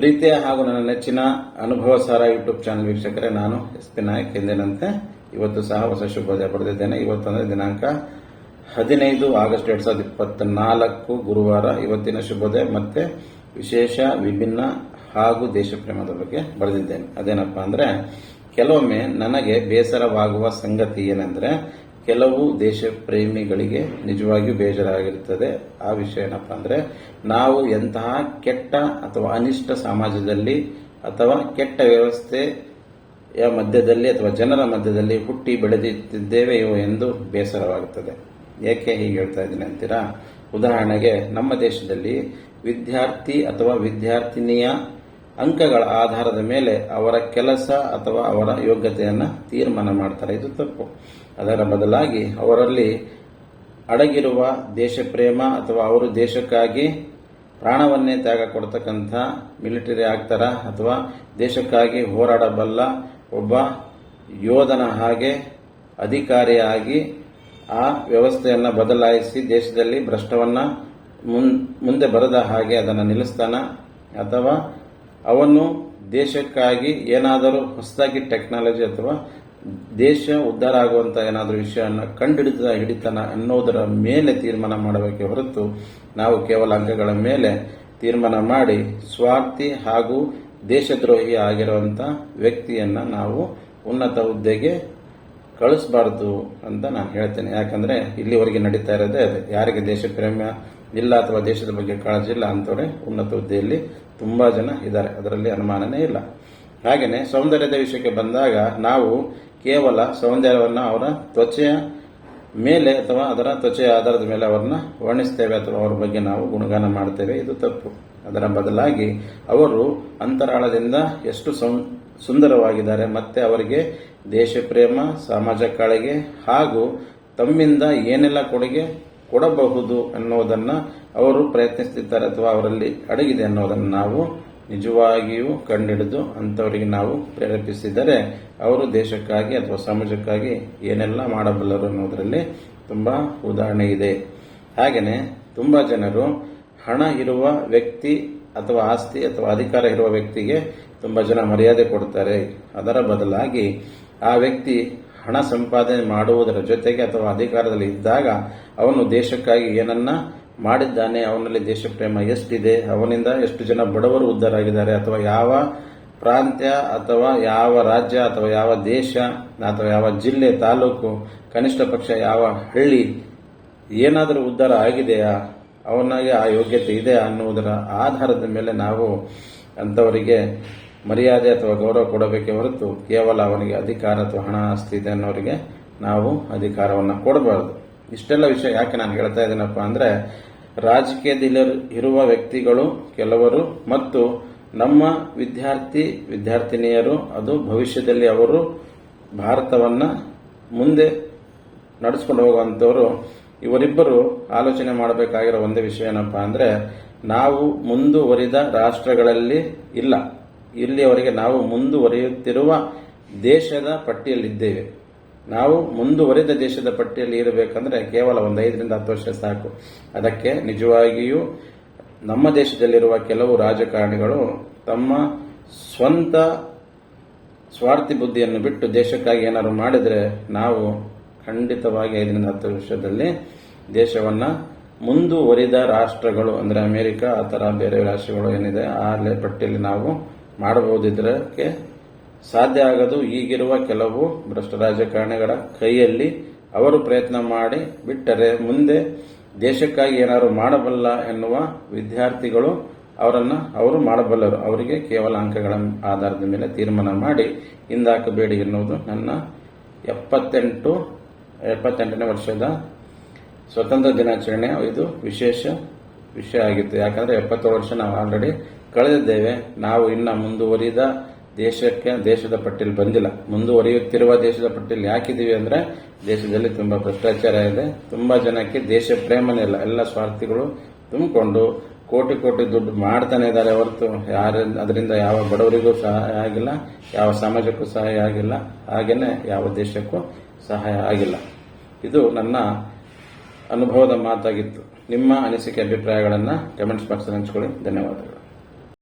ಪ್ರೀತಿಯ ಹಾಗೂ ನನ್ನ ನೆಚ್ಚಿನ ಅನುಭವ ಸಾರ ಯೂಟ್ಯೂಬ್ ಚಾನಲ್ ವೀಕ್ಷಕರೇ, ನಾನು ಎಸ್ ಪಿ ನಾಯಕ್ ಎಂದಿನಂತೆ ಇವತ್ತು ಸಹ ಹೊಸ ಶುಭೋದಯ ಪಡೆದಿದ್ದೇನೆ. ಇವತ್ತಂದ್ರೆ ದಿನಾಂಕ ಹದಿನೈದು ಆಗಸ್ಟ್ ಎರಡ್ ಸಾವಿರದ ಇಪ್ಪತ್ನಾಲ್ಕು ಗುರುವಾರ. ಇವತ್ತಿನ ಶುಭೋದಯ ಮತ್ತೆ ವಿಶೇಷ, ವಿಭಿನ್ನ ಹಾಗೂ ದೇಶಪ್ರೇಮದ ಬಗ್ಗೆ ಬರೆದಿದ್ದೇನೆ. ಅದೇನಪ್ಪಾ ಅಂದ್ರೆ, ಕೆಲವೊಮ್ಮೆ ನನಗೆ ಬೇಸರವಾಗುವ ಸಂಗತಿ ಏನೆಂದ್ರೆ ಕೆಲವು ದೇಶ ಪ್ರೇಮಿಗಳಿಗೆ ನಿಜವಾಗಿಯೂ ಬೇಜಾರಾಗಿರುತ್ತದೆ ಆ ವಿಷಯ ಏನಪ್ಪಾ ಅಂದ್ರೆ, ನಾವು ಎಂತಹ ಕೆಟ್ಟ ಅಥವಾ ಅನಿಷ್ಟ ಸಮಾಜದಲ್ಲಿ ಅಥವಾ ಕೆಟ್ಟ ವ್ಯವಸ್ಥೆಯ ಮಧ್ಯದಲ್ಲಿ ಅಥವಾ ಜನರ ಮಧ್ಯದಲ್ಲಿ ಹುಟ್ಟಿ ಬೆಳೆದಿದ್ದೇವೆಯೋ ಎಂದು ಬೇಸರವಾಗುತ್ತದೆ ಏಕೆ ಹೀಗೆ ಹೇಳ್ತಾ ಇದ್ದೀನಿ ಅಂತೀರಾ? ಉದಾಹರಣೆಗೆ, ನಮ್ಮ ದೇಶದಲ್ಲಿ ವಿದ್ಯಾರ್ಥಿ ಅಥವಾ ವಿದ್ಯಾರ್ಥಿನಿಯ ಅಂಕಗಳ ಆಧಾರದ ಮೇಲೆ ಅವರ ಕೆಲಸ ಅಥವಾ ಅವರ ಯೋಗ್ಯತೆಯನ್ನು ತೀರ್ಮಾನ ಮಾಡ್ತಾರೆ. ಇದು ತಪ್ಪು. ಅದರ ಬದಲಾಗಿ ಅವರಲ್ಲಿ ಅಡಗಿರುವ ದೇಶ ಪ್ರೇಮ ಅಥವಾ ಅವರು ದೇಶಕ್ಕಾಗಿ ಪ್ರಾಣವನ್ನೇ ತ್ಯಾಗ ಕೊಡ್ತಕ್ಕಂಥ ಮಿಲಿಟರಿ ಆಗ್ತಾರ ಅಥವಾ ದೇಶಕ್ಕಾಗಿ ಹೋರಾಡಬಲ್ಲ ಒಬ್ಬ ಯೋಧನ ಹಾಗೆ ಅಧಿಕಾರಿಯಾಗಿ ಆ ವ್ಯವಸ್ಥೆಯನ್ನು ಬದಲಾಯಿಸಿ ದೇಶದಲ್ಲಿ ಭ್ರಷ್ಟವನ್ನ ಮುಂದೆ ಬರದ ಹಾಗೆ ಅದನ್ನು ನಿಲ್ಲಿಸ್ತಾನ ಅಥವಾ ಅವನು ದೇಶಕ್ಕಾಗಿ ಏನಾದರೂ ಹೊಸದಾಗಿ ಟೆಕ್ನಾಲಜಿ ಅಥವಾ ದೇಶ ಉದ್ಧಾರ ಆಗುವಂಥ ಏನಾದರೂ ವಿಷಯವನ್ನು ಕಂಡುಹಿಡಿದ ಹಿಡಿತನ ಅನ್ನೋದರ ಮೇಲೆ ತೀರ್ಮಾನ ಮಾಡಬೇಕೆ ಹೊರತು ನಾವು ಕೇವಲ ಅಂಕಗಳ ಮೇಲೆ ತೀರ್ಮಾನ ಮಾಡಿ ಸ್ವಾರ್ಥಿ ಹಾಗೂ ದೇಶದ್ರೋಹಿ ಆಗಿರುವಂಥ ವ್ಯಕ್ತಿಯನ್ನ ನಾವು ಉನ್ನತ ಹುದ್ದೆಗೆ ಕಳಿಸಬಾರದು ಅಂತ ನಾನು ಹೇಳ್ತೇನೆ. ಯಾಕಂದ್ರೆ ಇಲ್ಲಿವರೆಗೆ ನಡೀತಾ ಇರೋದೇ ಅದೇ. ಯಾರಿಗೆ ದೇಶ ಪ್ರೇಮ ಇಲ್ಲ ಅಥವಾ ದೇಶದ ಬಗ್ಗೆ ಕಾಳಜಿ ಇಲ್ಲ ಅಂತವರೇ ಉನ್ನತ ಹುದ್ದೆಯಲ್ಲಿ ತುಂಬಾ ಜನ ಇದ್ದಾರೆ. ಅದರಲ್ಲಿ ಅನುಮಾನನೇ ಇಲ್ಲ. ಹಾಗೆಯೇ ಸೌಂದರ್ಯದ ವಿಷಯಕ್ಕೆ ಬಂದಾಗ ನಾವು ಕೇವಲ ಸೌಂದರ್ಯವನ್ನು ಅವರ ತ್ವಚೆಯ ಮೇಲೆ ಅಥವಾ ಅದರ ತ್ವಚೆಯ ಆಧಾರದ ಮೇಲೆ ಅವರನ್ನ ವರ್ಣಿಸ್ತೇವೆ ಅಥವಾ ಅವರ ಬಗ್ಗೆ ನಾವು ಗುಣಗಾನ ಮಾಡ್ತೇವೆ ಇದು ತಪ್ಪು. ಅದರ ಬದಲಾಗಿ ಅವರು ಅಂತರಾಳದಿಂದ ಎಷ್ಟು ಸುಂದರವಾಗಿದ್ದಾರೆ, ಮತ್ತೆ ಅವರಿಗೆ ದೇಶ ಪ್ರೇಮ ಸಮಾಜ ಕಾಳಿಗೆ ಹಾಗೂ ತಮ್ಮಿಂದ ಏನೆಲ್ಲ ಕೊಡುಗೆ ಕೊಡಬಹುದು ಅನ್ನೋದನ್ನು ಅವರು ಪ್ರಯತ್ನಿಸುತ್ತಿದ್ದಾರೆ ಅಥವಾ ಅವರಲ್ಲಿ ಅಡಗಿದೆ ಅನ್ನೋದನ್ನು ನಾವು ನಿಜವಾಗಿಯೂ ಕಂಡಿಡಿದು ಅಂಥವರಿಗೆ ನಾವು ಪ್ರೇರೇಪಿಸಿದರೆ ಅವರು ದೇಶಕ್ಕಾಗಿ ಅಥವಾ ಸಮಾಜಕ್ಕಾಗಿ ಏನೆಲ್ಲ ಮಾಡಬಲ್ಲರು ಅನ್ನೋದರಲ್ಲಿ ತುಂಬಾ ಉದಾಹರಣೆ ಇದೆ. ಹಾಗೆಯೇ ತುಂಬಾ ಜನರು ಹಣ ಇರುವ ವ್ಯಕ್ತಿ ಅಥವಾ ಆಸ್ತಿ ಅಥವಾ ಅಧಿಕಾರ ಇರುವ ವ್ಯಕ್ತಿಗೆ ತುಂಬಾ ಜನ ಮರ್ಯಾದೆ ಕೊಡ್ತಾರೆ. ಅದರ ಬದಲಾಗಿ ಆ ವ್ಯಕ್ತಿ ಹಣ ಸಂಪಾದನೆ ಮಾಡುವುದರ ಜೊತೆಗೆ ಅಥವಾ ಅಧಿಕಾರದಲ್ಲಿ ಇದ್ದಾಗ ಅವನು ದೇಶಕ್ಕಾಗಿ ಏನನ್ನ ಮಾಡಿದ್ದಾನೆ, ಅವನಲ್ಲಿ ದೇಶ ಪ್ರೇಮ ಎಷ್ಟಿದೆ, ಅವನಿಂದ ಎಷ್ಟು ಜನ ಬಡವರು ಉದ್ಧಾರ ಆಗಿದ್ದಾರೆ ಅಥವಾ ಯಾವ ಪ್ರಾಂತ್ಯ, ಅಥವಾ ಯಾವ ರಾಜ್ಯ, ಅಥವಾ ಯಾವ ದೇಶ, ಅಥವಾ ಯಾವ ಜಿಲ್ಲೆ, ತಾಲೂಕು, ಕನಿಷ್ಠ ಪಕ್ಷ, ಯಾವ ಹಳ್ಳಿ ಏನಾದರೂ ಉದ್ಧಾರ ಆಗಿದೆಯಾ, ಅವನಿಗೆ ಆ ಯೋಗ್ಯತೆ ಇದೆ ಅನ್ನುವುದರ ಆಧಾರದ ಮೇಲೆ ನಾವು ಅಂಥವರಿಗೆ ಮರ್ಯಾದೆ ಅಥವಾ ಗೌರವ ಕೊಡಬೇಕೆ ಹೊರತು ಕೇವಲ ಅವನಿಗೆ ಅಧಿಕಾರ ಅಥವಾ ಹಣ ಆಸ್ತಿ ಇದೆ ಅನ್ನೋರಿಗೆ ನಾವು ಅಧಿಕಾರವನ್ನು ಕೊಡಬಾರದು. ಇಷ್ಟೆಲ್ಲ ವಿಷಯ ಯಾಕೆ ನಾನು ಹೇಳ್ತಾ ಇದ್ದೀನಪ್ಪ ಅಂದ್ರೆ ರಾಜಕೀಯದಲ್ಲಿ ಇರುವ ವ್ಯಕ್ತಿಗಳು ಕೆಲವರು ಮತ್ತು ನಮ್ಮ ವಿದ್ಯಾರ್ಥಿ, ವಿದ್ಯಾರ್ಥಿನಿಯರು, ಅದು ಭವಿಷ್ಯದಲ್ಲಿ ಅವರು ಭಾರತವನ್ನ ಮುಂದೆ ನಡೆಸ್ಕೊಂಡು ಹೋಗುವಂಥವರು ಇವರಿಬ್ಬರು ಆಲೋಚನೆ ಮಾಡಬೇಕಾಗಿರೋ ಒಂದೇ ವಿಷಯ ಏನಪ್ಪ ಅಂದ್ರೆ, ನಾವು ಮುಂದುವರಿದ ರಾಷ್ಟ್ರಗಳಲ್ಲಿ ಇಲ್ಲ. ಇಲ್ಲಿಯವರೆಗೆ ನಾವು ಮುಂದುವರಿಯುತ್ತಿರುವ ದೇಶದ ಪಟ್ಟಿಯಲ್ಲಿದ್ದೇವೆ. ನಾವು ಮುಂದುವರಿದ ದೇಶದ ಪಟ್ಟಿಯಲ್ಲಿ ಇರಬೇಕಂದ್ರೆ ಕೇವಲ ಒಂದು ಐದರಿಂದ ಹತ್ತು ವರ್ಷ ಸಾಕು. ಅದಕ್ಕೆ ನಿಜವಾಗಿಯೂ ನಮ್ಮ ದೇಶದಲ್ಲಿರುವ ಕೆಲವು ರಾಜಕಾರಣಿಗಳು ತಮ್ಮ ಸ್ವಂತ ಸ್ವಾರ್ಥಿ ಬುದ್ಧಿಯನ್ನು ಬಿಟ್ಟು ದೇಶಕ್ಕಾಗಿ ಏನಾದರೂ ಮಾಡಿದರೆ ನಾವು ಖಂಡಿತವಾಗಿ ಐದರಿಂದ ಹತ್ತು ವರ್ಷದಲ್ಲಿ ದೇಶವನ್ನು ಮುಂದುವರಿದ ರಾಷ್ಟ್ರಗಳು, ಅಂದರೆ ಅಮೆರಿಕ, ಆ ಥರ ಬೇರೆ ರಾಷ್ಟ್ರಗಳು ಏನಿದೆ, ಆ ಪಟ್ಟಿಯಲ್ಲಿ ನಾವು ಮಾಡಬಹುದಿದ್ದಕ್ಕೆ ಸಾಧ್ಯ ಆಗದು ಈಗಿರುವ ಕೆಲವು ಭ್ರಷ್ಟ ರಾಜಕಾರಣಿಗಳ ಕೈಯಲ್ಲಿ ಅವರು ಪ್ರಯತ್ನ ಮಾಡಿ ಬಿಟ್ಟರೆ ಮುಂದೆ ದೇಶಕ್ಕಾಗಿ ಏನಾದರೂ ಮಾಡಬಲ್ಲ ಎನ್ನುವ ವಿದ್ಯಾರ್ಥಿಗಳು ಅವರನ್ನು ಅವರು ಮಾಡಬಲ್ಲರು. ಅವರಿಗೆ ಕೇವಲ ಅಂಕಗಳ ಆಧಾರದ ಮೇಲೆ ತೀರ್ಮಾನ ಮಾಡಿ ಹಿಂದಾಕಬೇಡಿ ಎನ್ನುವುದು ನನ್ನ ಎಪ್ಪತ್ತೆಂಟು, ಎಪ್ಪತ್ತೆಂಟನೇ ವರ್ಷದ ಸ್ವತಂತ್ರ ದಿನಾಚರಣೆ ಇದು ವಿಶೇಷ ವಿಷಯ ಆಗಿತ್ತು. ಯಾಕಂದ್ರೆ ಎಪ್ಪತ್ತೇಳು ವರ್ಷ ನಾವು ಆಲ್ರೆಡಿ ಕಳೆದಿದ್ದೇವೆ. ನಾವು ಇನ್ನು ಮುಂದುವರಿದ ದೇಶಕ್ಕೆ, ದೇಶದ ಪಟ್ಟಿಯಲ್ಲಿ ಬಂದಿಲ್ಲ. ಮುಂದುವರಿಯುತ್ತಿರುವ ದೇಶದ ಪಟ್ಟಿಯಲ್ಲಿ ಯಾಕಿದ್ದೀವಿ ಅಂದ್ರೆ, ದೇಶದಲ್ಲಿ ತುಂಬಾ ಭ್ರಷ್ಟಾಚಾರ ಇದೆ. ತುಂಬಾ ಜನಕ್ಕೆ ದೇಶ ಪ್ರೇಮನೇ ಇಲ್ಲ. ಎಲ್ಲ ಸ್ವಾರ್ಥಿಗಳು ತುಂಬಿಕೊಂಡು ಕೋಟಿ ಕೋಟಿ ದುಡ್ಡು ಮಾಡ್ತಾನೆ ಇದ್ದಾರೆ ಹೊರತು. ಯಾರ, ಅದರಿಂದ ಯಾವ ಬಡವರಿಗೂ ಸಹಾಯ ಆಗಿಲ್ಲ, ಯಾವ ಸಮಾಜಕ್ಕೂ ಸಹಾಯ ಆಗಿಲ್ಲ. ಹಾಗೇನೆ ಯಾವ ದೇಶಕ್ಕೂ ಸಹಾಯ ಆಗಿಲ್ಲ. ಇದು ನನ್ನ ಅನುಭವದ ಮಾತಾಗಿತ್ತು. ನಿಮ್ಮ ಅನಿಸಿಕೆ, ಅಭಿಪ್ರಾಯಗಳನ್ನು ಕಮೆಂಟ್ಸ್ ಬಾಕ್ಸ್ ಹಂಚ್ಕೊಳ್ಳಿ. ಧನ್ಯವಾದಗಳು.